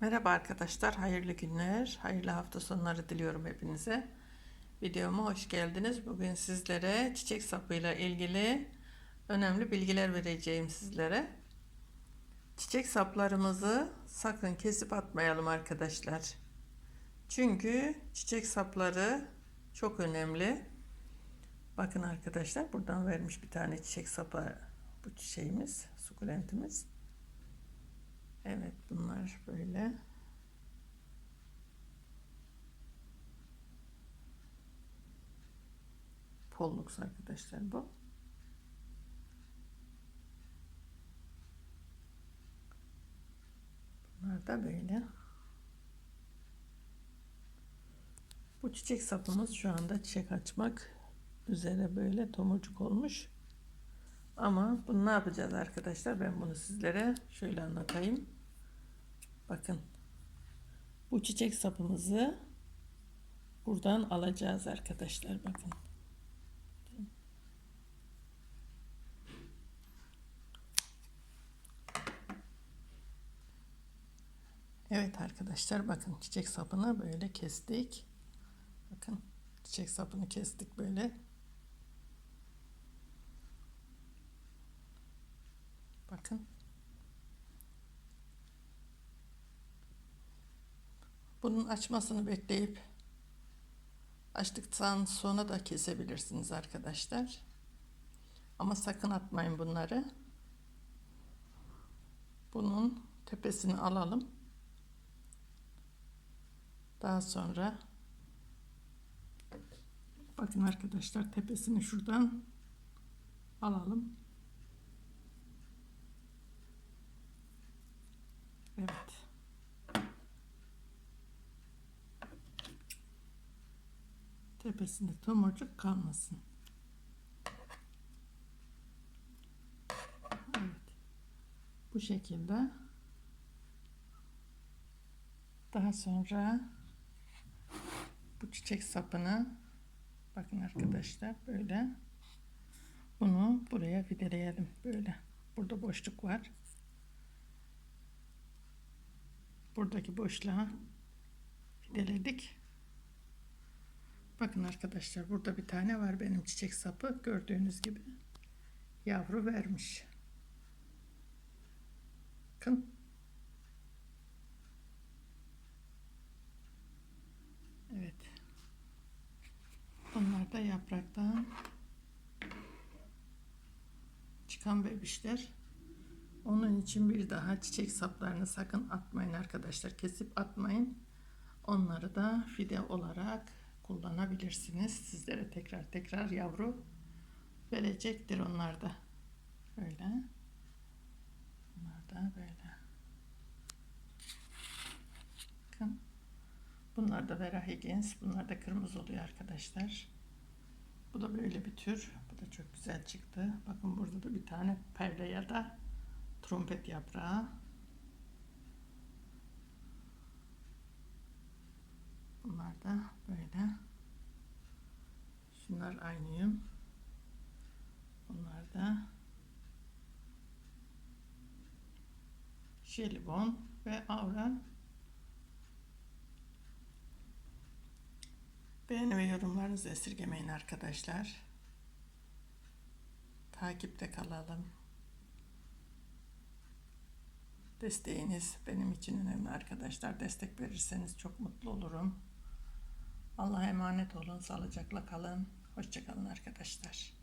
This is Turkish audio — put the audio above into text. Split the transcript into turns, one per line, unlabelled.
Merhaba arkadaşlar, hayırlı günler, hayırlı hafta sonları diliyorum hepinize. Videoma hoş geldiniz. Bugün sizlere çiçek sapıyla ilgili önemli bilgiler vereceğim sizlere. Çiçek saplarımızı sakın kesip atmayalım arkadaşlar. Çünkü çiçek sapları çok önemli. Bakın arkadaşlar buradan vermiş bir tane çiçek sapı bu çiçeğimiz, sukulentimiz. Evet bunlar böyle. Pollux arkadaşlar bu. Bunlar da böyle. Bu çiçek sapımız şu anda çiçek açmak üzere böyle tomurcuk olmuş. Ama bunu ne yapacağız arkadaşlar? Ben bunu sizlere şöyle anlatayım. Bakın. Bu çiçek sapımızı buradan alacağız arkadaşlar. Bakın. Evet arkadaşlar bakın çiçek sapını böyle kestik. Bakın çiçek sapını kestik böyle. Bakın. Bunun açmasını bekleyip açtıktan sonra da kesebilirsiniz arkadaşlar. Ama sakın atmayın bunları. Bunun tepesini alalım. Daha sonra bakın arkadaşlar tepesini şuradan alalım. Evet. Tepesinde tomurcuk kalmasın. Evet. Bu şekilde. Daha sonra bu çiçek sapını bakın arkadaşlar böyle bunu buraya fideleyelim böyle. Burada boşluk var. buradaki boşluğa fideledik. Bakın arkadaşlar burada bir tane var benim çiçek sapı. Gördüğünüz gibi yavru vermiş. Bakın. Evet. Bunlar da yapraktan çıkan bebişler. Onun için bir daha çiçek saplarını sakın atmayın arkadaşlar. Kesip atmayın. Onları da fide olarak kullanabilirsiniz. Sizlere tekrar tekrar yavru verecektir onlar da. Böyle. Bunlar da böyle. Bakın. Bunlar da Vera Higgins. Bunlar da kırmızı oluyor arkadaşlar. Bu da böyle bir tür. Bu da çok güzel çıktı. Bakın burada da bir tane perde ya da trompet yaprağı. Bunlar da böyle. Şunlar aynıyım. Bunlar da jelibon ve avran. Beğeni ve yorumlarınızı esirgemeyin arkadaşlar. Takipte kalalım. Desteğiniz benim için önemli arkadaşlar. Destek verirseniz çok mutlu olurum. Allah'a emanet olun. Sağlıcakla kalın. Hoşçakalın arkadaşlar.